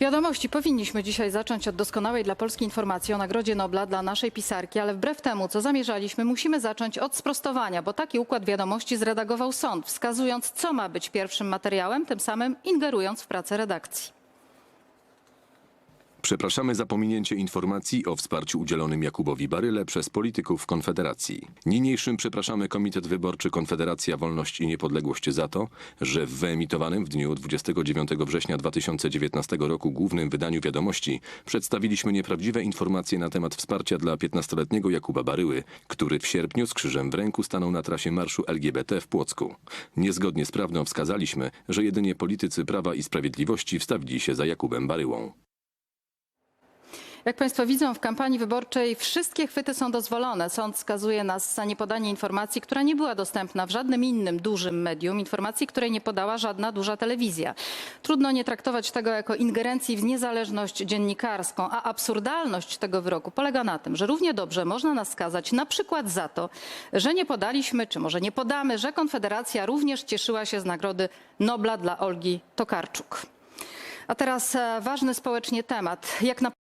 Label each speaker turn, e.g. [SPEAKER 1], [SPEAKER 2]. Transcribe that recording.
[SPEAKER 1] Wiadomości powinniśmy dzisiaj zacząć od doskonałej dla Polski informacji o Nagrodzie Nobla dla naszej pisarki, ale wbrew temu, co zamierzaliśmy, musimy zacząć od sprostowania, bo taki układ wiadomości zredagował sąd, wskazując, co ma być pierwszym materiałem, tym samym ingerując w pracę redakcji.
[SPEAKER 2] Przepraszamy za pominięcie informacji o wsparciu udzielonym Jakubowi Baryle przez polityków Konfederacji. Niniejszym przepraszamy Komitet Wyborczy Konfederacja Wolność i Niepodległość za to, że w wyemitowanym w dniu 29 września 2019 roku głównym wydaniu wiadomości przedstawiliśmy nieprawdziwe informacje na temat wsparcia dla 15-letniego Jakuba Baryły, który w sierpniu z krzyżem w ręku stanął na trasie marszu LGBT w Płocku. Niezgodnie z prawdą wskazaliśmy, że jedynie politycy Prawa i Sprawiedliwości wstawili się za Jakubem Baryłą.
[SPEAKER 1] Jak Państwo widzą, w kampanii wyborczej wszystkie chwyty są dozwolone. Sąd skazuje nas za niepodanie informacji, która nie była dostępna w żadnym innym dużym medium, informacji, której nie podała żadna duża telewizja. Trudno nie traktować tego jako ingerencji w niezależność dziennikarską, a absurdalność tego wyroku polega na tym, że równie dobrze można nas skazać na przykład za to, że nie podaliśmy, czy może nie podamy, że Konfederacja również cieszyła się z nagrody Nobla dla Olgi Tokarczuk. A teraz e, ważny społecznie temat. Jak na